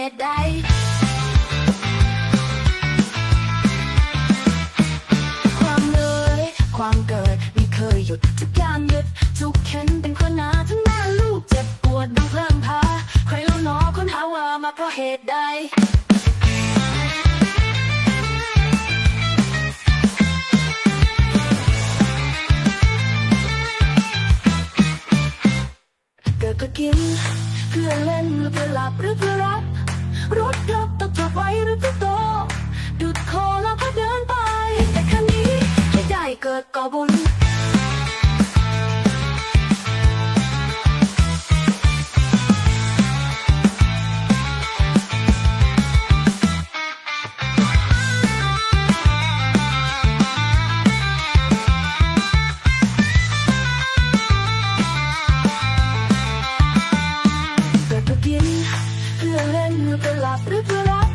ราะเหตุใดความเลยความเกิดไม่เคยหยุดทุกอย่างหยุดทุกเข็นเป็นคนหนาทั้งแม่ลูกเจ็บปวดต้องเพลิ่มพาใครแล้วหนอคนหาว่ามาเพราะเหตุใดเกิดก็กินเพื่อเล่นหรือเพื่อหลับหรือเพื่อรับ รือเติโตดุดโคแล้วพาเดินไป แต่ครั้งนี้แค่ได้เกิดก่อบุญเพื่อนหรือเพื่อหลับหรือเพื่อรัก